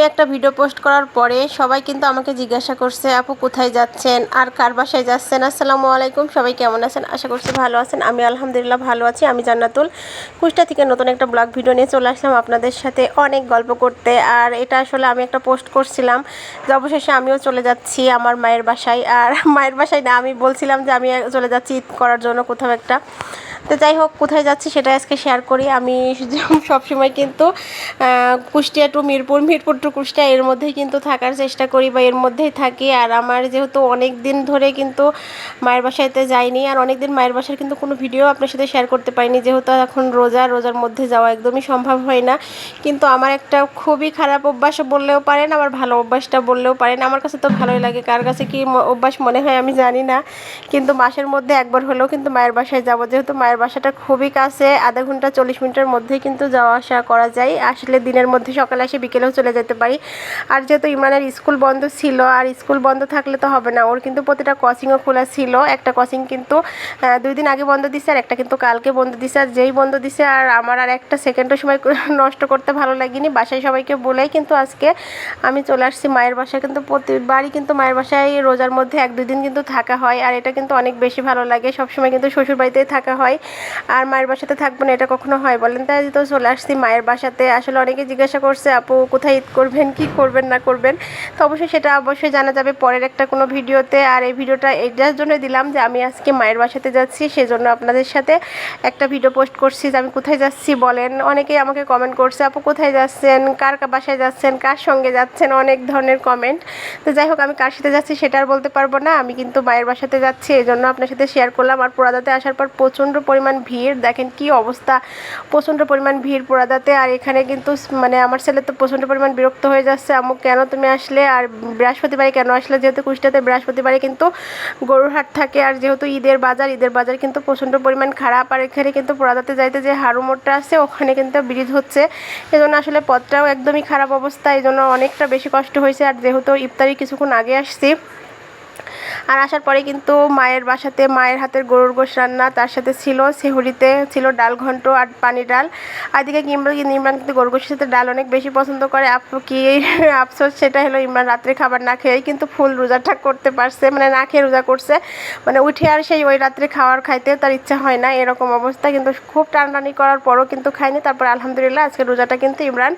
আমি একটা video post করার পরে সবাই কিন্তু আমাকে জিজ্ঞাসা করছে, আপু, কোথায় যাচ্ছেন? আর কার বাসায় যাচ্ছেন? আসসালামু আলাইকুম, সবাই কেমন আছেন? আশা করছি ভালো আছেন। আমি আলহামদুলিল্লাহ ভালো আছি। আমি জান্নাতুল কুষ্টা থেকে নতুন একটা ব্লগ ভিডিও নিয়ে চলে আসলাম আপনাদের সাথে অনেক গল্প করতে। আর এটা আসলে আমি একটা পোস্ট করছিলাম যে অবশেষে আমিও চলে যাচ্ছি আমার মায়ের বাসায়। আর মায়ের বাসায় না, আমি বলছিলাম যে আমি চলে যাচ্ছি ঈদ করার জন্য কোথাও একটা। তো যাই হোক, কোথায় যাচ্ছি সেটা আজকে শেয়ার করি। আমি সবসময় কিন্তু কুষ্টিয়া টু মিরপুর মিরপুর টু কুষ্টিয়া এর মধ্যেই কিন্তু থাকার চেষ্টা করি বা এর মধ্যেই থাকি। আর আমার যেহেতু অনেক দিন ধরে কিন্তু মায়ের বাসাতে যাইনি, আর অনেক দিন মায়ের বাসার কিন্তু কোনো ভিডিও আপনার সাথে শেয়ার করতে পারিনি। যেহেতু এখন রোজা, রোজার মধ্যে যাওয়া একদমই সম্ভব হয় না। কিন্তু আমার একটা খুবই খারাপ অভ্যাস বললেও পারেন, আবার ভালো অভ্যাসটা বললেও পারেন। আমার কাছে তো ভালোই লাগে, কার কাছে কি অভ্যাস মনে হয় আমি জানি না। কিন্তু মাসের মধ্যে একবার হলেও কিন্তু মায়ের বাসায় যাব। যেহেতু মায়ের বাসাটা খুবই কাছে, আধা ঘণ্টা চল্লিশ মিনিটের মধ্যেই কিন্তু যাওয়া আসা করা যায়। আসলে দিনের মধ্যে সকালে এসে বিকেলেও চলে যেতে পারি। আর যেহেতু ইমরানের স্কুল বন্ধ ছিল, আর স্কুল বন্ধ থাকলে তো হবে না, ওর কিন্তু প্রতিটা কোচিংও খোলা ছিল। একটা কোচিং কিন্তু দুই দিন আগে বন্ধ দিছে, আর একটা কিন্তু কালকে বন্ধ দিছে। আর যেই বন্ধ দিছে, আর আমার আর একটা সেকেন্ডও সময় নষ্ট করতে ভালো লাগেনি। বাসায় সবাইকে বলেই কিন্তু আজকে আমি চলে আসছি মায়ের বাসায়। কিন্তু প্রতিবারই কিন্তু মায়ের বাসায় রোজার মধ্যে এক দুই দিন কিন্তু থাকা হয়, আর এটা কিন্তু অনেক বেশি ভালো লাগে। সবসময় কিন্তু শ্বশুর বাড়িতেই থাকা হয়। আর মায়ের বাসাতে থাকব না, এটা কখনো হয়? বলেন তাই তো চলে আসছি মায়ের বাসাতে। আসলে অনেকে জিজ্ঞাসা করছে, আপু, কোথায় ঈদ করবেন? কি করবেন, না করবেন? তো অবশ্যই সেটা অবশ্যই জানা যাবে পরের একটা কোনো ভিডিওতে। আর এই ভিডিওটা এটার জন্য দিলাম যে, আমি আজকে মায়ের বাসাতে যাচ্ছি, সেজন্য আপনাদের সাথে একটা ভিডিও পোস্ট করছি যে, আমি কোথায় যাচ্ছি? বলেন। অনেকেই আমাকে কমেন্ট করছে, আপু, কোথায় যাচ্ছেন? কার বাসায় যাচ্ছেন? কার সঙ্গে যাচ্ছেন? অনেক ধরনের কমেন্ট তো যাই হোক, আমি কার সাথে যাচ্ছি সেটা আর বলতে পারব না। আমি কিন্তু মায়ের বাসাতে যাচ্ছি এই জন্য আপনার সাথে শেয়ার করলাম। আর পোড়াদাতে আসার পর প্রচণ্ড পরিমাণ ভিড়। দেখেন কি অবস্থা, প্রচণ্ড পরিমাণ ভিড় পোড়াদাতে। আর এখানে কিন্তু মানে আমার ছেলে তো প্রচণ্ড পরিমাণ বিরক্ত হয়ে যাচ্ছে। আমু কেন তুমি আসলে? আর বৃহস্পতিবারে কেন আসলে? যেহেতু কুষ্টাতে বৃহস্পতিবারে কিন্তু গরুর হাট থাকে। আর যেহেতু ঈদের বাজার ঈদের বাজার কিন্তু প্রচণ্ড পরিমাণ খারাপ। আর এখানে কিন্তু পোড়াদাতে যাইতে যে হারু মোড়টা আছে, ওখানে কিন্তু ব্রিজ হচ্ছে। এজন্য আসলে পথটাও একদমই খারাপ অবস্থা। এই জন্য অনেকটা বেশি কষ্ট হয়েছে। আর যেহেতু ইফতারি কিছুক্ষণ আগে আসছি আর আসার পরে কিন্তু মায়ের বাসাতে মায়ের হাতের গরুর গোশ রান্না তার সাথে ছিল সেহুরিতে, ছিল ডাল ঘন্ট আর পানি ডাল। আর এদিকে ইমরান ইমরান কিন্তু গরুর গোশের সাথে ডাল অনেক বেশি পছন্দ করে। আপু কি আফসোস সেটা হলো ইমরান রাত্রে খাবার না খেয়েই কিন্তু ফুল রোজাটা করতে পারছে মানে না খেয়ে রোজা করছে। মানে উঠে আর সেই ওই রাত্রে খাওয়ার খাইতে তার ইচ্ছা হয় না, এরকম অবস্থা। কিন্তু খুব টানটানি করার পরও কিন্তু খায়নি। তারপর আলহামদুলিল্লাহ আজকে রোজাটা কিন্তু ইমরান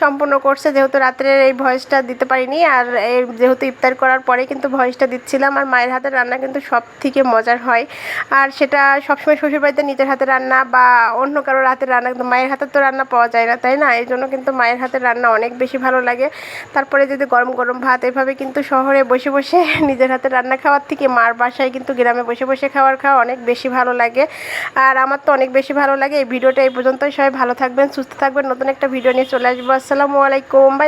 সম্পূর্ণ করছে। যেহেতু রাত্রের এই ভয়েসটা দিতে পারিনি, আর এই যেহেতু ইফতার করার পরে কিন্তু ভয়েসটা দিচ্ছিলাম। আর মায়ের হাতের রান্না কিন্তু সব থেকে মজার হয়। আর সেটা সবসময় শ্বশুরবাড়িতে নিজের হাতে রান্না বা অন্য কারোর হাতের রান্না কিন্তু মায়ের হাতের তো রান্না পাওয়া যায় না, তাই না? এই জন্য কিন্তু মায়ের হাতের রান্না অনেক বেশি ভালো লাগে। তারপরে যদি গরম গরম ভাত, এভাবে কিন্তু শহরে বসে বসে নিজের হাতে রান্না খাওয়ার থেকে মার বাসায় কিন্তু গ্রামে বসে বসে খাওয়ার খাওয়া অনেক বেশি ভালো লাগে। আর আমার তো অনেক বেশি ভালো লাগে। এই ভিডিওটা এই পর্যন্তই। সবাই ভালো থাকবেন, সুস্থ থাকবেন। নতুন একটা ভিডিও নিয়ে চলে আসব। আসসালামু আলাইকুম। বাই